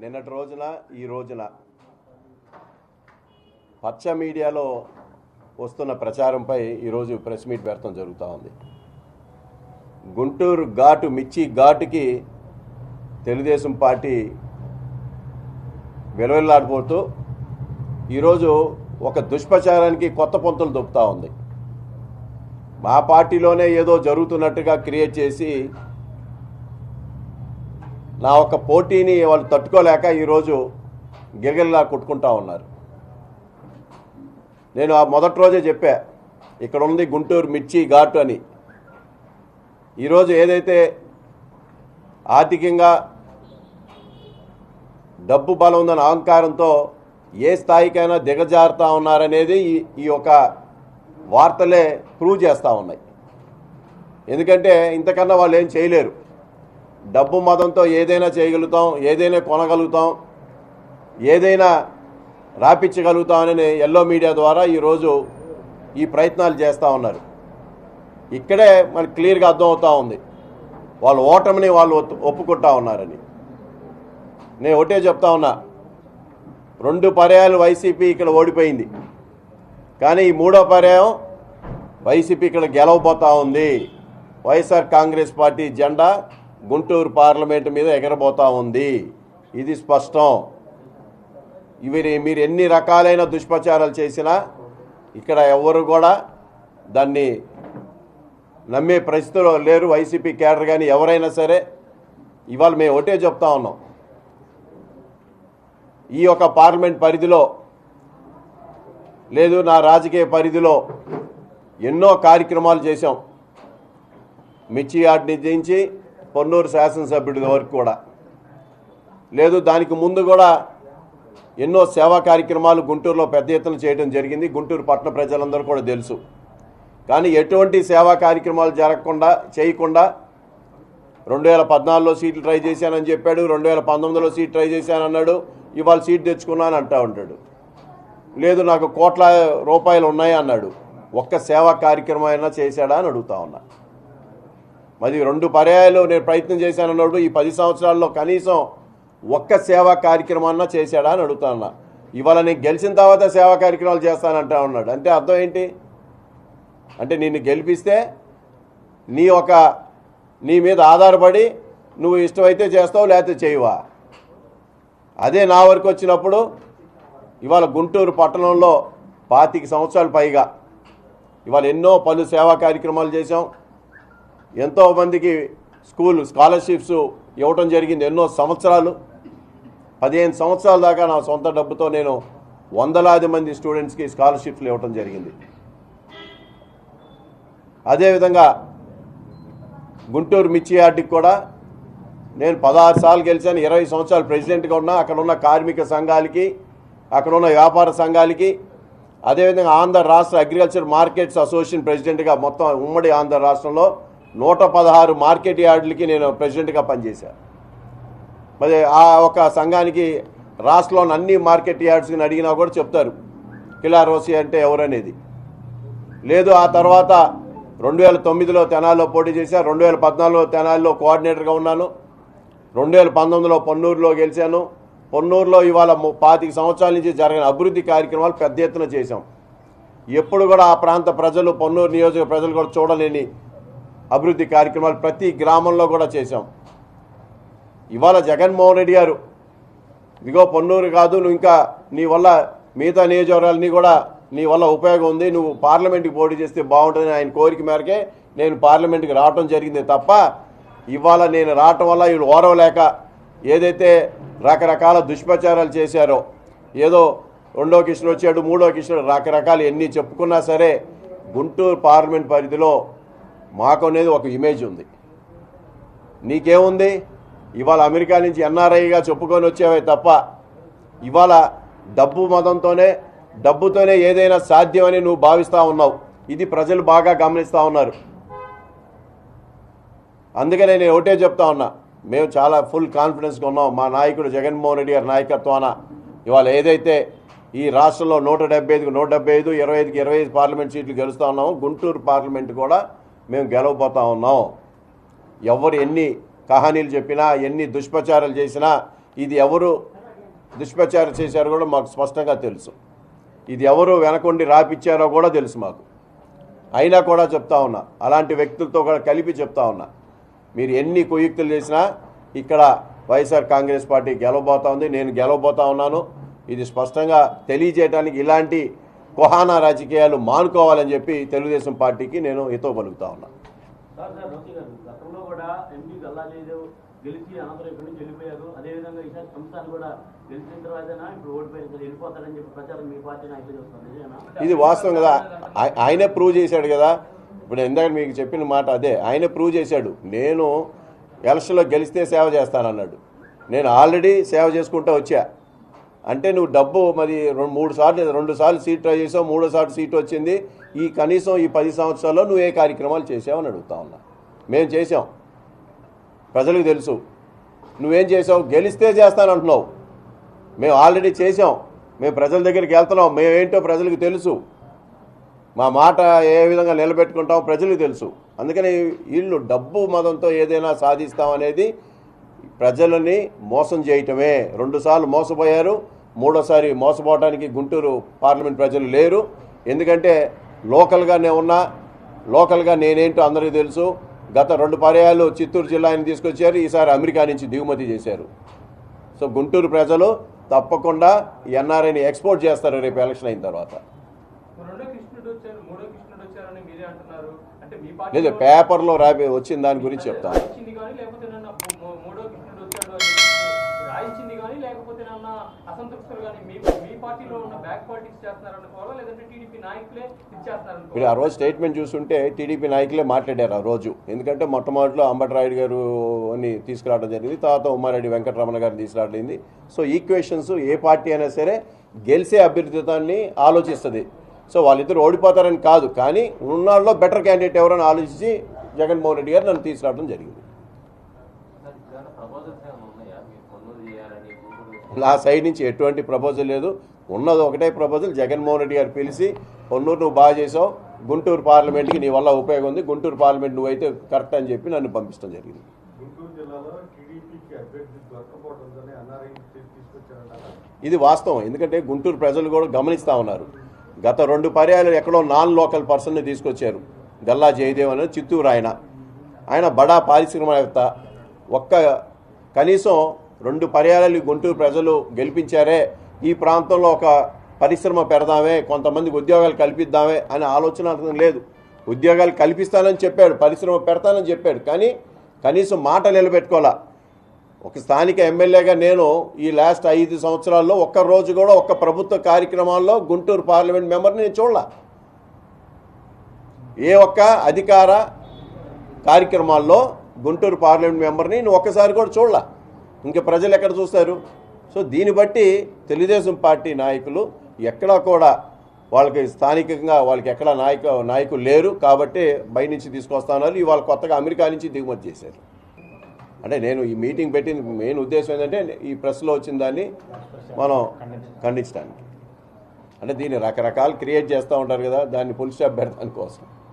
నిన్నటి రోజున ఈ రోజున పచ్చ మీడియాలో వస్తున్న ప్రచారంపై ఈరోజు ప్రెస్ మీట్ పెడతాం జరుగుతూ ఉంది. గుంటూరు ఘాటు మిర్చి ఘాటుకి తెలుగుదేశం పార్టీ విలువెల్లాడిపోతూ ఈరోజు ఒక దుష్ప్రచారానికి కొత్త పొంతులు దొక్కుతూ ఉంది. మా పార్టీలోనే ఏదో జరుగుతున్నట్టుగా క్రియేట్ చేసి నా ఒక పోటీని వాళ్ళు తట్టుకోలేక ఈరోజు గిలగిల్లా కొట్టుకుంటా ఉన్నారు. నేను ఆ మొదటి రోజే చెప్పా ఇక్కడ ఉంది గుంటూరు మిర్చి ఘాటు అని. ఈరోజు ఏదైతే ఆర్థికంగా డబ్బు బలం ఉందన్న అహంకారంతో ఏ స్థాయికైనా దిగజారుతా ఉన్నారనేది ఈ ఈ యొక్క వార్తలే ప్రూవ్ చేస్తూ ఉన్నాయి. ఎందుకంటే ఇంతకన్నా వాళ్ళు ఏం చేయలేరు. డబ్బు మతంతో ఏదైనా చేయగలుగుతాం ఏదైనా కొనగలుగుతాం ఏదైనా రాపించగలుగుతామని ఎల్లో మీడియా ద్వారా ఈరోజు ఈ ప్రయత్నాలు చేస్తూ ఉన్నారు. ఇక్కడే మనకి క్లియర్గా అర్థమవుతూ ఉంది. వాళ్ళు ఓటమిని వాళ్ళు ఒప్పు- ఒప్పుకుంటా ఉన్నారని. నేను ఒకటే చెప్తా ఉన్నా. రెండు పర్యాయాలు వైసీపీ ఇక్కడ ఓడిపోయింది. కానీ ఈ మూడో పర్యాయం వైసీపీ ఇక్కడ గెలవబోతూ ఉంది. వైఎస్ఆర్ కాంగ్రెస్ పార్టీ జెండా గుంటూరు పార్లమెంటు మీద ఎగరబోతా ఉంది. ఇది స్పష్టం. ఇవి మీరు ఎన్ని రకాలైన దుష్ప్రచారాలు చేసినా ఇక్కడ ఎవరు కూడా దాన్ని నమ్మే పరిస్థితిలో లేరు. వైసీపీ క్యాడర్ కానీ ఎవరైనా సరే ఇవాళ మేము ఒకటే చెప్తా ఉన్నాం. ఈ యొక్క పార్లమెంట్ పరిధిలో లేదు నా రాజకీయ పరిధిలో ఎన్నో కార్యక్రమాలు చేశాం. మిర్చి యార్డ్ నుంచి పొన్నూరు శాసనసభ్యుడి వరకు కూడా. లేదు దానికి ముందు కూడా ఎన్నో సేవా కార్యక్రమాలు గుంటూరులో పెద్ద ఎత్తున చేయడం జరిగింది. గుంటూరు పట్టణ ప్రజలందరూ కూడా తెలుసు. కానీ ఎటువంటి సేవా కార్యక్రమాలు జరగకుండా చేయకుండా రెండు వేల పద్నాలుగులో సీట్లు ట్రై చేశానని చెప్పాడు రెండు వేల పంతొమ్మిదిలో సీట్ ట్రై చేశానన్నాడు ఇవాళ సీట్ తెచ్చుకున్నాను అంటా ఉంటాడు. లేదు నాకు కోట్ల రూపాయలు ఉన్నాయి అన్నాడు ఒక్క సేవా కార్యక్రమం అయినా చేశాడా అని అడుగుతా ఉన్నా. మరి రెండు పర్యాయాలు నేను ప్రయత్నం చేశాను అన్నప్పుడు ఈ పది సంవత్సరాల్లో కనీసం ఒక్క సేవా కార్యక్రమాన్న చేశాడా అని అడుగుతాను ఇవాళ నేను గెలిచిన తర్వాత సేవా కార్యక్రమాలు చేస్తానంటా ఉన్నాడు. అంటే అర్థం ఏంటి? అంటే నిన్ను గెలిపిస్తే నీ ఒక నీ మీద ఆధారపడి నువ్వు ఇష్టమైతే చేస్తావు లేకపోతే చేయవా? అదే నా వరకు వచ్చినప్పుడు ఇవాళ గుంటూరు పట్టణంలో పాతిక సంవత్సరాలు పైగా ఇవాళ ఎన్నో పలు సేవా కార్యక్రమాలు చేశాం. ఎంతోమందికి స్కూల్ స్కాలర్షిప్స్ ఇవ్వటం జరిగింది ఎన్నో సంవత్సరాలు. పదిహేను సంవత్సరాల దాకా నా సొంత డబ్బుతో నేను వందలాది మంది స్టూడెంట్స్కి స్కాలర్షిప్లు ఇవ్వటం జరిగింది. అదేవిధంగా గుంటూరు మిర్చి యార్డుకి కూడా నేను పదహారు సార్లు గెలిచాను. ఇరవై సంవత్సరాలు ప్రెసిడెంట్గా ఉన్నా అక్కడ ఉన్న కార్మిక సంఘాలకి అక్కడ ఉన్న వ్యాపార సంఘాలకి అదేవిధంగా ఆంధ్ర రాష్ట్ర అగ్రికల్చర్ మార్కెట్స్ అసోసియేషన్ ప్రెసిడెంట్గా మొత్తం ఉమ్మడి ఆంధ్ర రాష్ట్రంలో నూట పదహారు మార్కెట్ యార్డులకి నేను ప్రెసిడెంట్గా పనిచేశాను మరి ఆ ఒక సంఘానికి రాష్ట్రంలోని అన్ని మార్కెట్ యార్డ్స్ని అడిగినా కూడా చెప్తారు. కిలా రోసి అంటే ఎవరనేది. లేదు ఆ తర్వాత రెండు వేల తొమ్మిదిలో తెనాల్లో పోటీ చేశాను రెండు వేల పద్నాలుగులో తెనాలిలో కోఆర్డినేటర్గా ఉన్నాను రెండు వేల పంతొమ్మిదిలో పొన్నూరులో గెలిచాను. పొన్నూరులో ఇవాళ ము- పాతిక సంవత్సరాల నుంచి జరిగిన అభివృద్ధి కార్యక్రమాలు పెద్ద ఎత్తున చేశాం. ఎప్పుడు కూడా ఆ ప్రాంత ప్రజలు పొన్నూరు నియోజక ప్రజలు కూడా చూడలేని అభివృద్ధి కార్యక్రమాలు ప్రతి గ్రామంలో కూడా చేశాం. ఇవాళ జగన్మోహన్ రెడ్డి గారు ఇదిగో పొన్నూరు కాదు నువ్వు ఇంకా నీ వల్ల మిగతా నియోజకవర్గాలన్నీ కూడా నీ వల్ల ఉపయోగం ఉంది నువ్వు పార్లమెంట్కి పోటీ చేస్తే బాగుంటుందని ఆయన కోరిక మేరకే నేను పార్లమెంట్కి రావటం జరిగింది తప్ప ఇవాళ నేను రావటం వల్ల వీళ్ళు ఓరవలేక ఏదైతే రకరకాల దుష్ప్రచారాలు చేశారో ఏదో రెండో కిషన్ వచ్చాడు మూడో కిషన్ రకరకాలు ఎన్ని చెప్పుకున్నా సరే గుంటూరు పార్లమెంట్ పరిధిలో మాకు అనేది ఒక ఇమేజ్ ఉంది. నీకేముంది? ఇవాళ అమెరికా నుంచి ఎన్ఆర్ఐగా చెప్పుకొని వచ్చేవే తప్ప ఇవాళ డబ్బు మతంతోనే డబ్బుతోనే ఏదైనా సాధ్యమని నువ్వు భావిస్తూ ఉన్నావు. ఇది ప్రజలు బాగా గమనిస్తూ ఉన్నారు. అందుకనే నేను ఒకటే చెప్తా ఉన్నా మేము చాలా ఫుల్ కాన్ఫిడెన్స్గా ఉన్నాం. మా నాయకుడు జగన్మోహన్ రెడ్డి గారి నాయకత్వాన ఇవాళ ఏదైతే ఈ రాష్ట్రంలో నూట డెబ్బై ఐదుకు నూట డెబ్బై ఐదు ఇరవై ఐదుకి ఇరవై ఐదు పార్లమెంట్ సీట్లు గెలుస్తూ ఉన్నాము గుంటూరు పార్లమెంట్ కూడా మేము గెలవబోతా ఉన్నాం ఎవరు ఎన్ని కహానీలు చెప్పినా ఎన్ని దుష్ప్రచారాలు చేసినా ఇది ఎవరు దుష్ప్రచారం చేశారో కూడా మాకు స్పష్టంగా తెలుసు. ఇది ఎవరు వెనకొండి రాపిచ్చారో కూడా తెలుసు మాకు. అయినా కూడా చెప్తా ఉన్నా అలాంటి వ్యక్తులతో కూడా కలిపి చెప్తా ఉన్నా మీరు ఎన్ని కుయుక్తులు చేసినా ఇక్కడ వైఎస్ఆర్ కాంగ్రెస్ పార్టీ గెలవబోతా ఉంది నేను గెలవబోతా ఉన్నాను. ఇది స్పష్టంగా తెలియజేయడానికి ఇలాంటి కుహానా రాజకీయాలు మానుకోవాలని చెప్పి తెలుగుదేశం పార్టీకి నేను హితో పలుకుతా ఉన్నా. ఇది వాస్తవం కదా. ఆయ- ఆయనే ప్రూవ్ చేశాడు కదా. ఇప్పుడు ఇందాక మీకు చెప్పిన మాట అదే. ఆయనే ప్రూవ్ చేశాడు. నేను ఎలక్షన్లో గెలిస్తే సేవ చేస్తానన్నాడు. నేను ఆల్రెడీ సేవ చేసుకుంటూ వచ్చా. అంటే నువ్వు డబ్బు మరి రెండు మూడు సార్లు రెండు సార్లు సీట్ ట్రై చేసావు మూడో సార్లు సీట్ వచ్చింది. ఈ కనీసం ఈ పది సంవత్సరాల్లో నువ్వు ఏ కార్యక్రమాలు చేసావు అని అడుగుతా ఉన్నా. మేము చేసాం. ప్రజలకు తెలుసు. నువ్వేం చేసావు? గెలిస్తే చేస్తానంటున్నావు మేము ఆల్రెడీ చేసాం. మేము ప్రజల దగ్గరికి వెళ్తున్నాం. మేమేంటో ప్రజలకు తెలుసు. మా మాట ఏ విధంగా నిలబెట్టుకుంటామో ప్రజలకు తెలుసు. అందుకని వీళ్ళు డబ్బు మదంతో ఏదైనా సాధిస్తాం అనేది ప్రజలని మోసం చేయటమే. రెండుసార్లు మోసపోయారు. మూడోసారి మోసపోవడానికి గుంటూరు పార్లమెంట్ ప్రజలు లేరు. ఎందుకంటే లోకల్గా నేను ఉన్నా లోకల్గా నేనేంటో అందరికీ తెలుసు. గత రెండు పర్యాలు చిత్తూరు జిల్లాని తీసుకొచ్చారు ఈసారి అమెరికా నుంచి దిగుమతి చేశారు. సో గుంటూరు ప్రజలు తప్పకుండా ఎన్ఆర్ఐని ఎక్స్పోర్ట్ చేస్తారు రేపు ఎలక్షన్ అయిన తర్వాత. లేదు పేపర్లో రాబి వచ్చిన దాని గురించి చెప్తాను రాయించింది కానీ లేకపోతే నన్ను మూ- మూడో కృష్ణుడు వచ్చాడు అని చెప్పి రాయించింది కానీ లేకపోతే నన్న అసంతృప్తులు కానీ మీ మీ పార్టీలో ఉన్న బ్యాక్ పాలిటిక్స్ చేస్తున్నారనుకోవాలా లేదంటే టీడీపీ నాయకులే ఇది ఆ రోజు స్టేట్మెంట్ చూస్తుంటే టీడీపీ నాయకులే మాట్లాడారు ఆ రోజు. ఎందుకంటే మొట్టమొదటిలో అంబటరాయుడు గారు అని తీసుకురావడం జరిగింది తర్వాత ఉమ్మారెడ్డి వెంకటరమణ గారిని తీసుకురావడం సో ఈక్వేషన్స్ ఏ పార్టీ అయినా సరే గెలిచే అభ్యర్థితాన్ని ఆలోచిస్తుంది. సో వాళ్ళిద్దరు ఓడిపోతారని కాదు కానీ ఉన్నాళ్ళలో బెటర్ క్యాండిడేట్ ఎవరని ఆలోచించి జగన్మోహన్ రెడ్డి గారు నన్ను తీసుకురావడం జరిగింది. నా సైడ్ నుంచి ఎటువంటి ప్రపోజల్ లేదు. ఉన్నది ఒకటే ప్రపోజల్ జగన్మోహన్ రెడ్డి గారు పిలిచి కొన్నూరు నువ్వు బాగా చేసావు గుంటూరు పార్లమెంట్కి నీ వల్ల ఉపయోగం ఉంది గుంటూరు పార్లమెంట్ నువ్వైతే కరెక్ట్ అని చెప్పి నన్ను పంపించడం జరిగింది. ఇది వాస్తవం. ఎందుకంటే గుంటూరు ప్రజలు కూడా గమనిస్తూ ఉన్నారు. గత రెండు పర్యాలు ఎక్కడో నాన్ లోకల్ పర్సన్ని తీసుకొచ్చారు. గల్లా జయదేవ్ అని చిత్తూరు ఆయన. ఆయన బడా పారిశ్రామికవేత్త. ఒక్క కనీసం రెండు పర్యాలు గుంటూరు ప్రజలు గెలిపించారే. ఈ ప్రాంతంలో ఒక పరిశ్రమ పెడదామే కొంతమందికి ఉద్యోగాలు కల్పిద్దామే అనే ఆలోచన అతను లేదు. ఉద్యోగాలు కల్పిస్తానని చెప్పాడు పరిశ్రమ పెడతానని చెప్పాడు. కానీ కనీసం మాట నిలబెట్టుకోవాలా? ఒక స్థానిక ఎమ్మెల్యేగా నేను ఈ లాస్ట్ ఐదు సంవత్సరాల్లో ఒక్క రోజు కూడా ఒక్క ప్రభుత్వ కార్యక్రమాల్లో గుంటూరు పార్లమెంట్ మెంబర్ని నేను చూడలా. ఏ ఒక్క అధికార కార్యక్రమాల్లో గుంటూరు పార్లమెంట్ మెంబర్ని నేను ఒక్కసారి కూడా చూడలా. ఇంకా ప్రజలు ఎక్కడ చూస్తారు? సో దీన్ని బట్టి తెలుగుదేశం పార్టీ నాయకులు ఎక్కడా కూడా వాళ్ళకి స్థానికంగా వాళ్ళకి ఎక్కడ నాయక నాయకులు లేరు కాబట్టి బయట నుంచి తీసుకొస్తున్నారు ఇవాళ కొత్తగా అమెరికా నుంచి దిగుమతి చేశారు. అంటే నేను ఈ మీటింగ్ పెట్టిన మెయిన్ ఉద్దేశం ఏంటంటే ఈ ప్రెస్లో వచ్చిన దాన్ని మనం ఖండించడానికి. అంటే దీన్ని రకరకాలు క్రియేట్ చేస్తూ ఉంటారు కదా దాన్ని ఫుల్ స్టాప్ పెడతాని కోసం.